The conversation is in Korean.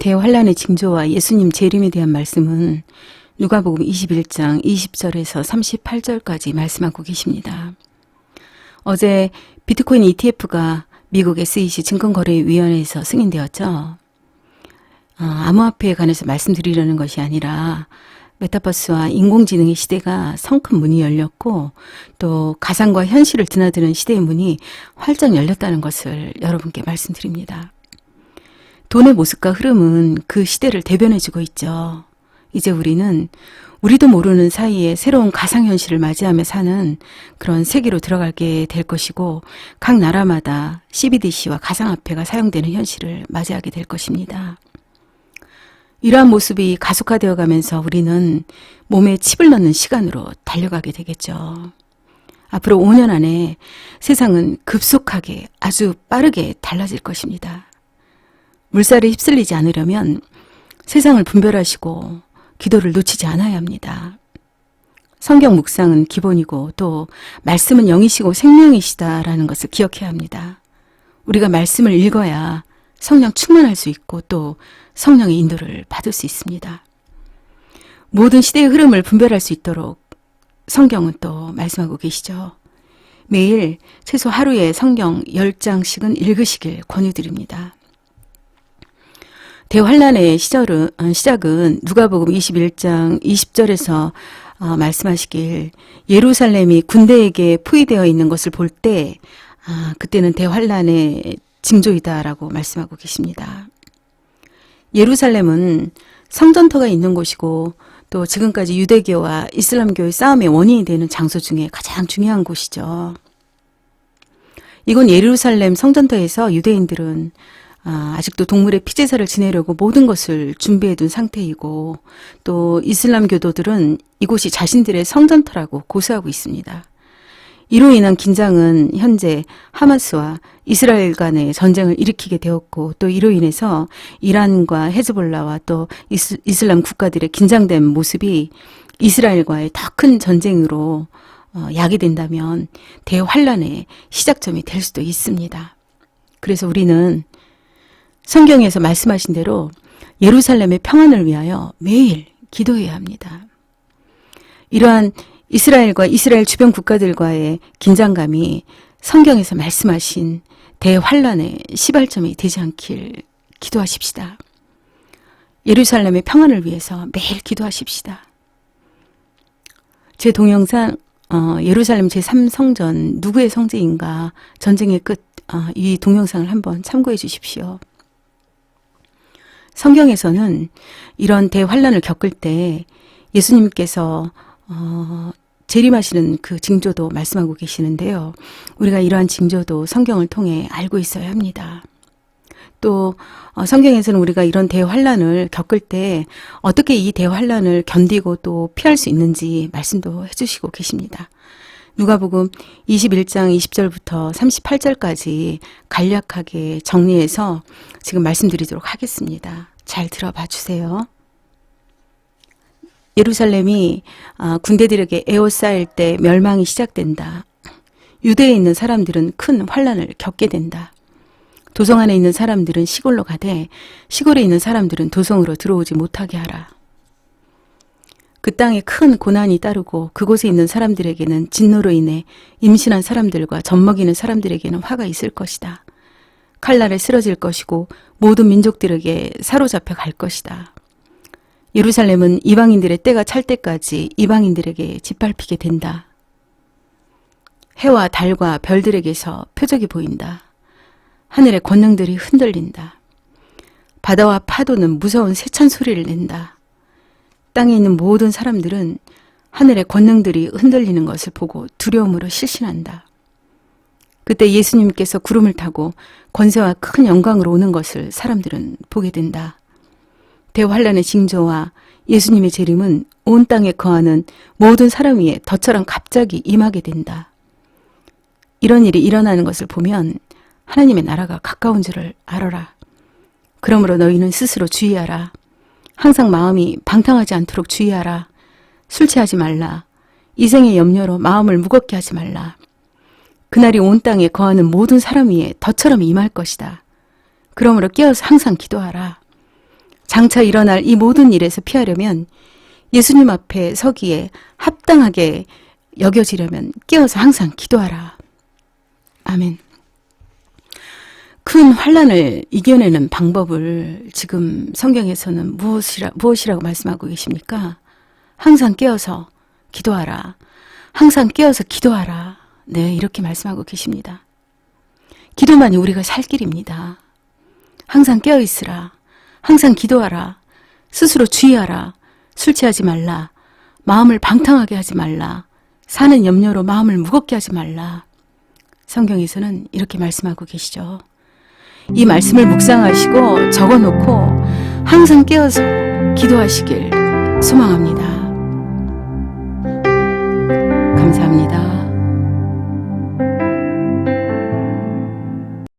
대환란의 징조와 예수님 재림에 대한 말씀은 누가복음 21장 20절에서 38절까지 말씀하고 계십니다. 어제 비트코인 ETF가 미국 SEC 증권거래위원회에서 승인되었죠. 어, 암호화폐에 관해서 말씀드리려는 것이 아니라 메타버스와 인공지능의 시대가 성큼 문이 열렸고 또 가상과 현실을 드나드는 시대의 문이 활짝 열렸다는 것을 여러분께 말씀드립니다. 돈의 모습과 흐름은 그 시대를 대변해주고 있죠. 이제 우리는 우리도 모르는 사이에 새로운 가상현실을 맞이하며 사는 그런 세계로 들어가게 될 것이고 각 나라마다 CBDC와 가상화폐가 사용되는 현실을 맞이하게 될 것입니다. 이러한 모습이 가속화되어 가면서 우리는 몸에 칩을 넣는 시간으로 달려가게 되겠죠. 앞으로 5년 안에 세상은 급속하게 아주 빠르게 달라질 것입니다. 물살에 휩쓸리지 않으려면 세상을 분별하시고 기도를 놓치지 않아야 합니다. 성경 묵상은 기본이고 또 말씀은 영이시고 생명이시다라는 것을 기억해야 합니다. 우리가 말씀을 읽어야 성령 충만할 수 있고 또 성령의 인도를 받을 수 있습니다. 모든 시대의 흐름을 분별할 수 있도록 성경은 또 말씀하고 계시죠. 매일 최소 하루에 성경 10장씩은 읽으시길 권유드립니다. 대환란의 시절은 어, 시작은 누가복음 21장 20절에서 어, 말씀하시길 예루살렘이 군대에게 포위되어 있는 것을 볼 때 아, 그때는 대환란의 징조이다라고 말씀하고 계십니다. 예루살렘은 성전터가 있는 곳이고 또 지금까지 유대교와 이슬람교의 싸움의 원인이 되는 장소 중에 가장 중요한 곳이죠. 이건 예루살렘 성전터에서 유대인들은 아, 아직도 동물의 피제사를 지내려고 모든 것을 준비해 둔 상태이고 또 이슬람 교도들은 이곳이 자신들의 성전터라고 고수하고 있습니다. 이로 인한 긴장은 현재 하마스와 이스라엘 간의 전쟁을 일으키게 되었고 또 이로 인해서 이란과 헤즈볼라와 또 이스, 이슬람 국가들의 긴장된 모습이 이스라엘과의 더 큰 전쟁으로 어, 야기된다면 대환란의 시작점이 될 수도 있습니다. 그래서 우리는 성경에서 말씀하신 대로 예루살렘의 평안을 위하여 매일 기도해야 합니다. 이러한 이스라엘과 이스라엘 주변 국가들과의 긴장감이 성경에서 말씀하신 대환란의 시발점이 되지 않길 기도하십시다. 예루살렘의 평안을 위해서 매일 기도하십시다. 제 동영상 어, 예루살렘 제3성전 누구의 성제인가 전쟁의 끝이 동영상을 한번 참고해 주십시오. 성경에서는 이런 대환란을 겪을 때 예수님께서 어, 재림하시는 그 징조도 말씀하고 계시는데요. 우리가 이러한 징조도 성경을 통해 알고 있어야 합니다. 또 어, 성경에서는 우리가 이런 대환란을 겪을 때 어떻게 이 대환란을 견디고 또 피할 수 있는지 말씀도 해주시고 계십니다. 누가복음 21장 20절부터 38절까지 간략하게 정리해서 지금 말씀드리도록 하겠습니다. 잘 들어봐 주세요. 예루살렘이 아, 군대들에게 에워싸일 때 멸망이 시작된다. 유대에 있는 사람들은 큰 환란을 겪게 된다. 도성 안에 있는 사람들은 시골로 가되 시골에 있는 사람들은 도성으로 들어오지 못하게 하라. 그 땅에 큰 고난이 따르고 그곳에 있는 사람들에게는 진노로 인해 임신한 사람들과 젖먹이는 사람들에게는 화가 있을 것이다. 칼날에 쓰러질 것이고 모든 민족들에게 사로잡혀 갈 것이다. 예루살렘은 이방인들의 때가 찰 때까지 이방인들에게 짓밟히게 된다. 해와 달과 별들에게서 표적이 보인다. 하늘의 권능들이 흔들린다. 바다와 파도는 무서운 세찬 소리를 낸다. 땅에 있는 모든 사람들은 하늘의 권능들이 흔들리는 것을 보고 두려움으로 실신한다. 그때 예수님께서 구름을 타고 권세와 큰 영광으로 오는 것을 사람들은 보게 된다. 대환란의 징조와 예수님의 재림은 온 땅에 거하는 모든 사람 위에 덫처럼 갑자기 임하게 된다. 이런 일이 일어나는 것을 보면 하나님의 나라가 가까운 줄을 알아라. 그러므로 너희는 스스로 주의하라. 항상 마음이 방탕하지 않도록 주의하라. 술 취하지 말라. 이생의 염려로 마음을 무겁게 하지 말라. 그날이 온 땅에 거하는 모든 사람 위에 덫처럼 임할 것이다. 그러므로 깨어서 항상 기도하라. 장차 일어날 이 모든 일에서 피하려면 예수님 앞에 서기에 합당하게 여겨지려면 깨어서 항상 기도하라. 아멘. 큰 환란을 이겨내는 방법을 지금 성경에서는 무엇이라, 무엇이라고 말씀하고 계십니까? 항상 깨어서 기도하라. 항상 깨어서 기도하라. 네, 이렇게 말씀하고 계십니다. 기도만이 우리가 살 길입니다. 항상 깨어 있으라. 항상 기도하라. 스스로 주의하라. 술 취하지 말라. 마음을 방탕하게 하지 말라. 사는 염려로 마음을 무겁게 하지 말라. 성경에서는 이렇게 말씀하고 계시죠. 이 말씀을 묵상하시고 적어 놓고 항상 깨어서 기도하시길 소망합니다. 감사합니다.